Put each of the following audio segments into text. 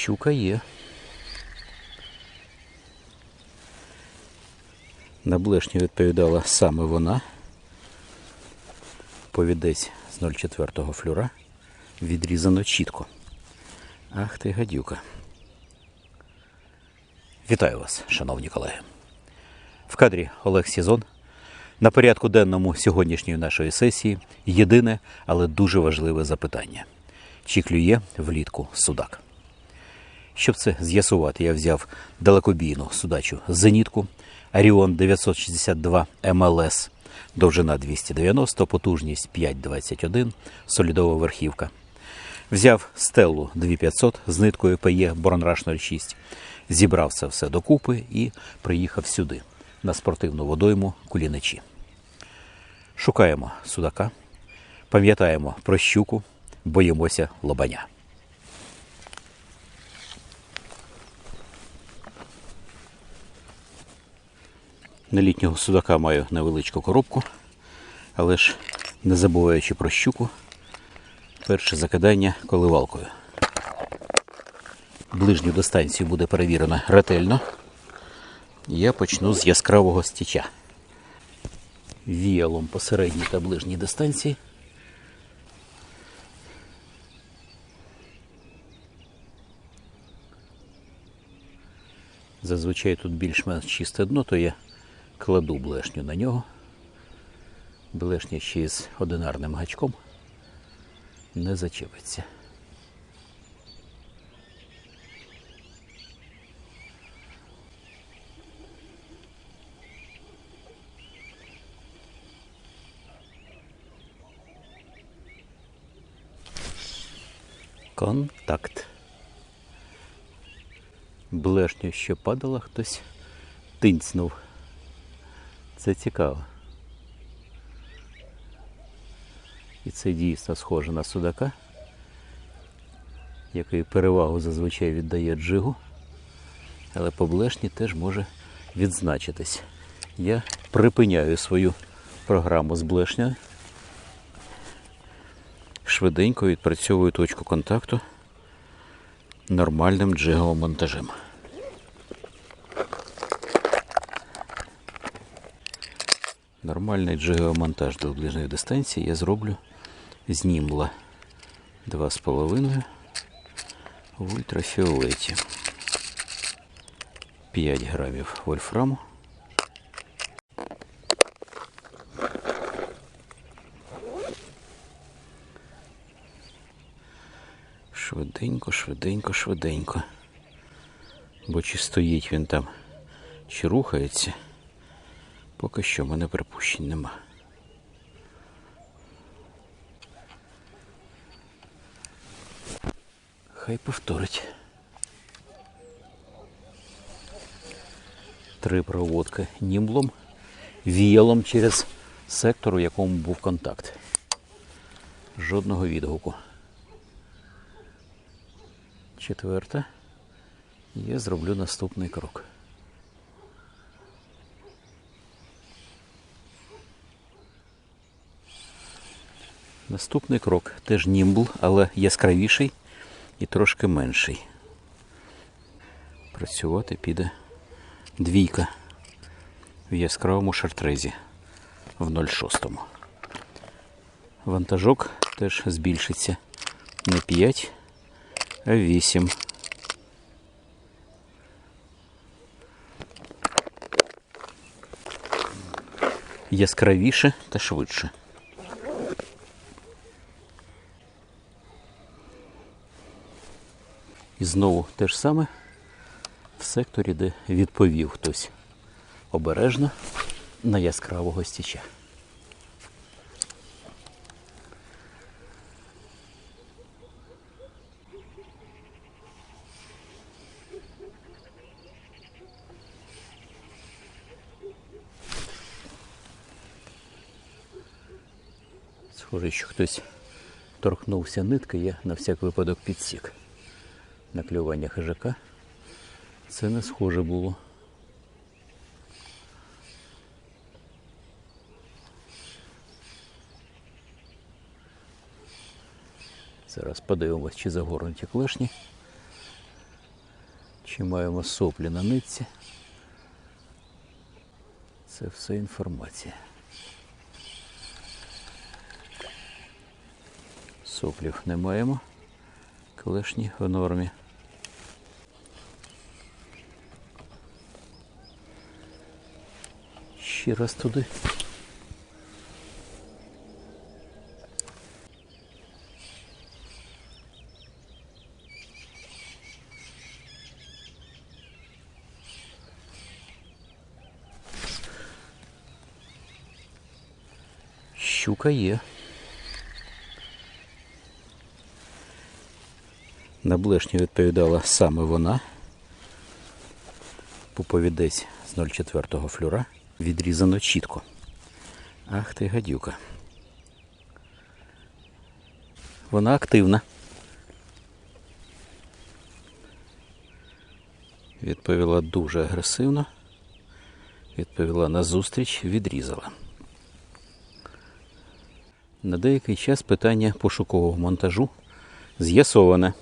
Щука є. На блешню відповідала саме вона. Повідець з 0,4 флюра відрізано чітко. Ах ти гадюка. Вітаю вас, шановні колеги. В кадрі Олег Сізон. На порядку денному сьогоднішньої нашої сесії єдине, але дуже важливе запитання: чи клює влітку судак? Щоб це з'ясувати, я взяв далекобійну судачу зенітку Аріон 962 МЛС, довжина 290, потужність 5,21, солідова верхівка. Взяв стелу 2500 з ниткою PE Боронраш 06, зібрав це все докупи і приїхав сюди, на спортивну водойму Куліничі. Шукаємо судака, пам'ятаємо про щуку, боїмося лобаня. На літнього судака маю невеличку коробку, але ж не забуваючи про щуку, перше закидання коливалкою. Ближню дистанцію буде перевірено ретельно. Я почну з яскравого стіча. Віялом по середній та ближній дистанції. Зазвичай тут більш-менш чисте дно, то я кладу блешню на нього. Блешня ще з одинарним гачком не зачепиться. Контакт. Блешню, що падала, хтось тинцнув. Це цікаво. І це дійсно схоже на судака, який перевагу зазвичай віддає джигу, але по блешні теж може відзначитись. Я припиняю свою програму з блешнею. Швиденько відпрацьовую точку контакту нормальним джиговим монтажем. Нормальний джигомонтаж до ближньої дистанції я зроблю з німбла 2,5 в ультрафіолеті. 5 грамів вольфраму. Швиденько, швиденько, швиденько. Бо чи стоїть він там, чи рухається. Поки що в мене припущень нема. Хай повторить. Три проводки німблом, віялом через сектор, у якому був контакт. Жодного відгуку. Четверта. Я зроблю наступний крок. Наступний крок теж німбл, але яскравіший і трошки менший. Працювати піде двійка в яскравому шартрезі в 0,6. Вантажок теж збільшиться не 5, а 8. Яскравіше та швидше. І знову те ж саме в секторі, де відповів хтось обережно на яскравого стіча. Схоже, що хтось торкнувся нитки, я на всяк випадок підсік на клювання хижака. Це не схоже було. Зараз подивимось, чи загорнуті клешні. Чи маємо соплі на нитці? Це все інформація. Соплів не маємо. Клешні в нормі. Ще раз туди. Щука є. На блешню відповідала саме вона. Пуповідець з 0,4 флюра відрізано чітко. Ах ти гадюка. Вона активна. Відповіла дуже агресивно. Відповіла на зустріч, відрізала. На деякий час питання пошукового монтажу з'ясоване.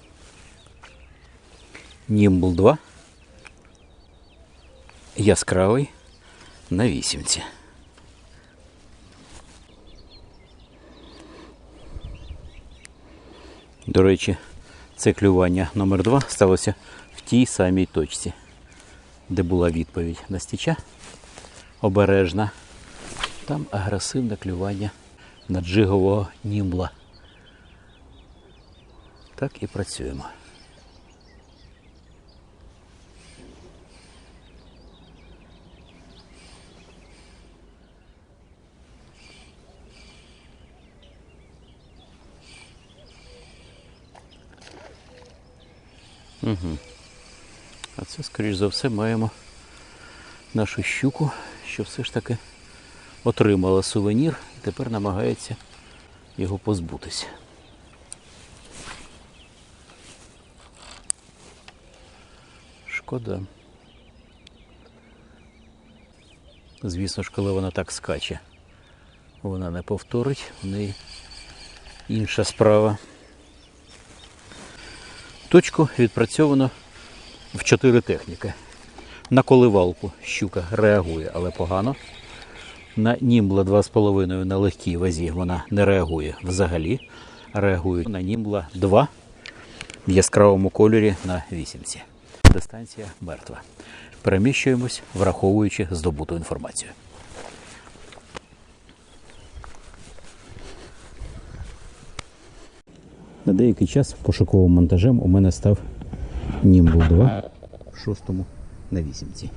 Німбл 2 яскравий на вісімці. До речі, це клювання номер 2 сталося в тій самій точці, де була відповідь на стіча обережна. Там агресивне клювання на джигового німбла. Так і працюємо. А це, скоріш за все, маємо нашу щуку, що все ж таки отримала сувенір і тепер намагається його позбутися. Шкода. Звісно ж, коли вона так скаче, вона не повторить, в неї інша справа. Точку відпрацьовано в чотири техніки. На коливалку щука реагує, але погано. На німбла 2,5 на легкій вазі вона не реагує взагалі. Реагує на німбла 2 в яскравому кольорі на вісімці. Дистанція мертва. Переміщуємось, враховуючи здобуту інформацію. На деякий час пошуковим монтажем у мене став Німбл 2 в шостому на вісімці.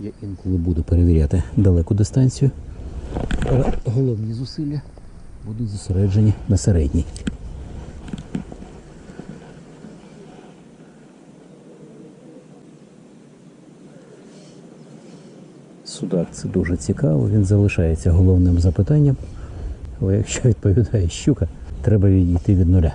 Я інколи буду перевіряти далеку дистанцію, але головні зусилля будуть зосереджені на середній. Судак це дуже цікаво, він залишається головним запитанням. Але якщо відповідає щука, треба відійти від нуля.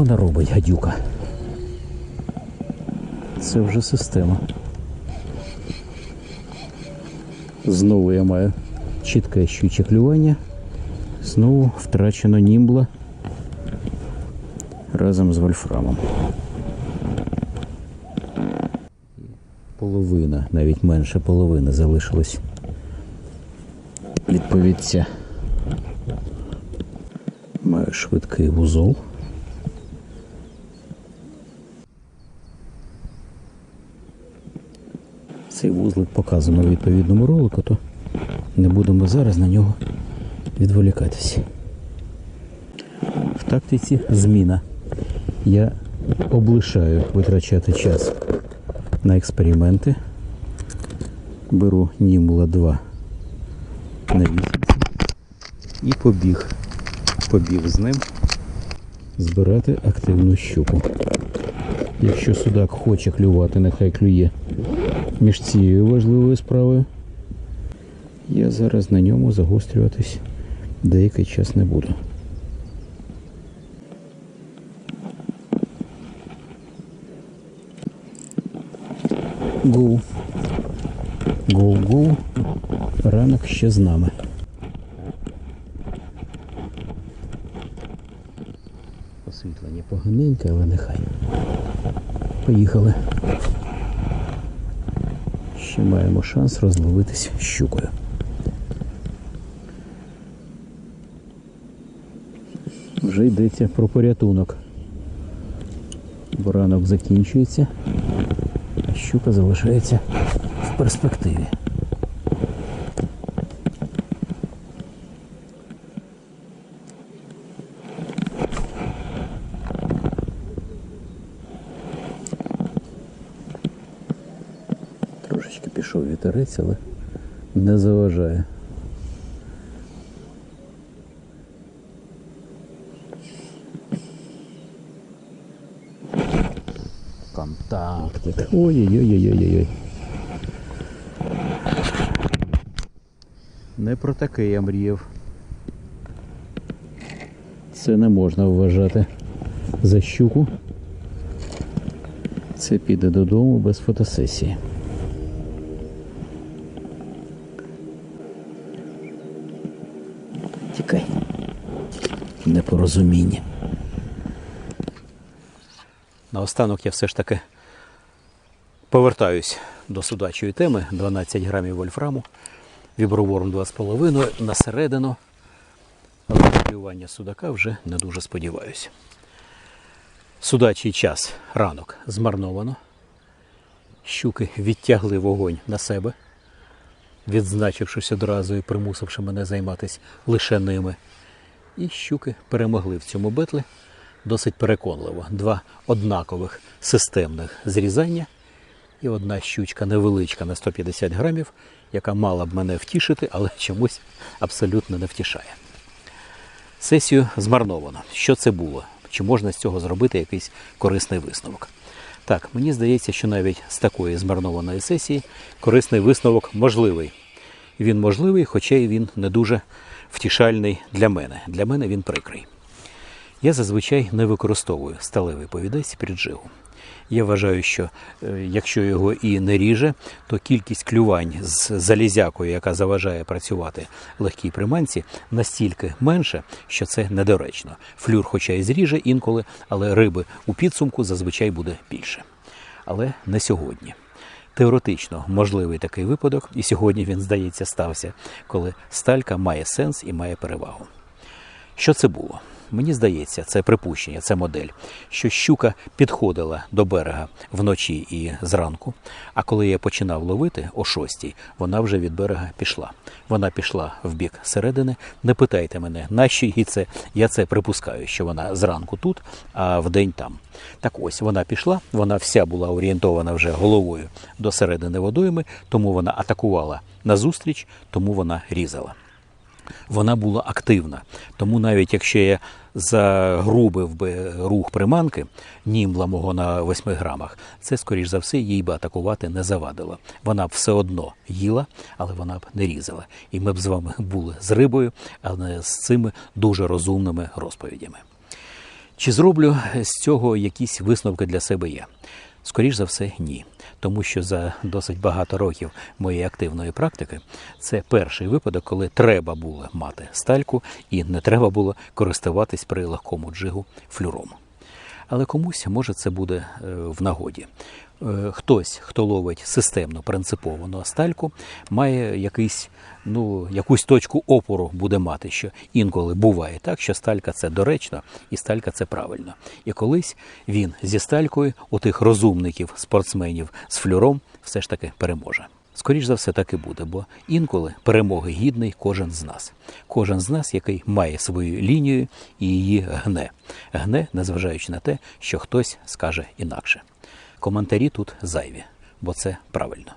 Вона робить, гадюка? Це вже система. Знову я маю чітке щуче клювання. Знову втрачено німбла разом з вольфрамом. Половина, навіть менше половини залишилось відповідця. Маю швидкий вузол. Цей вузлик показано в відповідному ролику, то не будемо зараз на нього відволікатися. В тактиці зміна. Я облишаю витрачати час на експерименти. Беру Німула 2 на вісімці і побіг. Побіг з ним збирати активну щуку. Якщо судак хоче клювати, нехай клює між цією важливою справою. Я зараз на ньому загострюватись деякий час не буду. Гу. Гу-гу. Ранок ще з нами. Освітлення поганеньке, але нехай. Поїхали. Ще маємо шанс розловитись щукою. Вже йдеться про порятунок. Баранок закінчується, а щука залишається в перспективі. Вітерець, але не заважає. Контактик. Ой-ой-ой-ой-ой. Не про таке я мріяв. Це не можна вважати за щуку. Це піде додому без фотосесії. Тікай. Непорозуміння. Наостанок я все ж таки повертаюсь до судачої теми 12 грамів вольфраму, віброворм 2,5 на середину. Але судака вже не дуже сподіваюся. Судачий час ранок змарновано. Щуки відтягли вогонь на себе, відзначившись одразу і примусивши мене займатися лише ними. І щуки перемогли в цьому бетлі досить переконливо. Два однакових системних зрізання і одна щучка невеличка на 150 грамів, яка мала б мене втішити, але чомусь абсолютно не втішає. Сесію змарновано. Що це було? Чи можна з цього зробити якийсь корисний висновок? Так, мені здається, що навіть з такої змарнованої сесії корисний висновок можливий. Він можливий, хоча й він не дуже втішальний для мене. Для мене він прикрий. Я зазвичай не використовую сталевий повідець під джигу. Я вважаю, що е, якщо його і не ріже, то кількість клювань з залізякою, яка заважає працювати легкій приманці, настільки менше, що це недоречно. Флюр, хоча і зріже інколи, але риби у підсумку зазвичай буде більше. Але не сьогодні. Теоретично можливий такий випадок, і сьогодні він, здається, стався, коли сталька має сенс і має перевагу. Що це було? Мені здається, це припущення, це модель, що щука підходила до берега вночі і зранку. А коли я починав ловити о шостій, вона вже від берега пішла. Вона пішла в бік середини. Не питайте мене, нащо їй це? Я це припускаю, що вона зранку тут, а вдень там. Так ось вона пішла, вона вся була орієнтована вже головою до середини водойми, тому вона атакувала назустріч, тому вона різала вона була активна. Тому навіть якщо я загрубив би рух приманки німла мого на 8 грамах, це, скоріш за все, їй би атакувати не завадило. Вона б все одно їла, але вона б не різала. І ми б з вами були з рибою, але з цими дуже розумними розповідями. Чи зроблю з цього якісь висновки для себе я? Скоріш за все, ні. Тому що за досить багато років моєї активної практики це перший випадок, коли треба було мати стальку і не треба було користуватись при легкому джигу флюром. Але комусь може це буде е, в нагоді. Е, Хтось, хто ловить системно принципово на стальку, має якийсь, ну, якусь точку опору буде мати, що інколи буває так, що сталька це доречно і сталька це правильно. І колись він зі сталькою у тих розумників, спортсменів з флюром все ж таки переможе. Скоріш за все, так і буде, бо інколи перемоги гідний кожен з нас. Кожен з нас, який має свою лінію і її гне. Гне, незважаючи на те, що хтось скаже інакше. Коментарі тут зайві, бо це правильно.